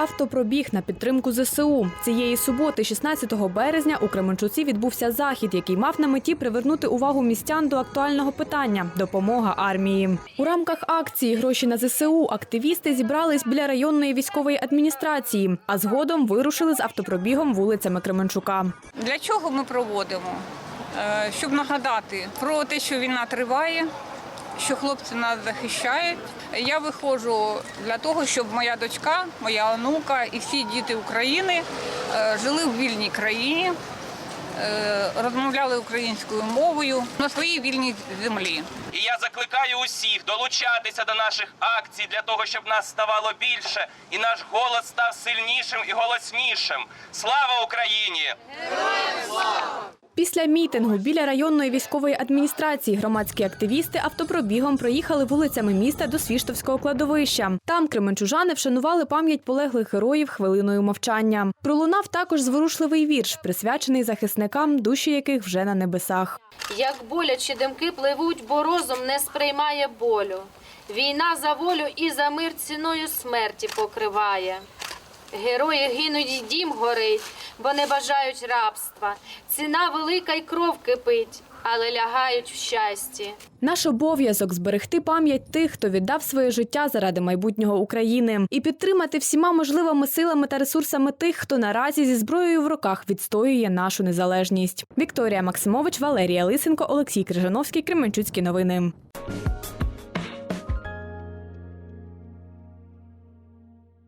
Автопробіг на підтримку ЗСУ цієї суботи, 16 березня, у Кременчуці відбувся захід, який мав на меті привернути увагу містян до актуального питання допомога армії. У рамках акції Гроші на ЗСУ активісти зібрались біля районної військової адміністрації, а згодом вирушили з автопробігом вулицями Кременчука. Для чого ми проводимо? Е, Щоб нагадати про те, що війна триває, що хлопці нас захищають. Я виходжу для того, щоб моя дочка, моя онука і всі діти України е, жили в вільній країні, е, розмовляли українською мовою на своїй вільній землі. І я закликаю усіх долучатися до наших акцій для того, щоб нас ставало більше і наш голос став сильнішим і голоснішим. Слава Україні! Після мітингу біля районної військової адміністрації громадські активісти автопробігом проїхали вулицями міста до Свіштовського кладовища. Там кременчужани вшанували пам'ять полеглих героїв хвилиною мовчання. Пролунав також зворушливий вірш, присвячений захисникам, душі яких вже на небесах. Як болячі димки пливуть, бо розум не сприймає болю. Війна за волю і за мир ціною смерті покриває. Герої гинуть, дім горить, бо не бажають рабства. Ціна велика й кров кипить, але лягають в щасті. Наш обов'язок зберегти пам'ять тих, хто віддав своє життя заради майбутнього України, і підтримати всіма можливими силами та ресурсами тих, хто наразі зі зброєю в руках відстоює нашу незалежність. Вікторія Максимович, Валерія Лисенко, Олексій Крижановський, Кременчуцькі новини.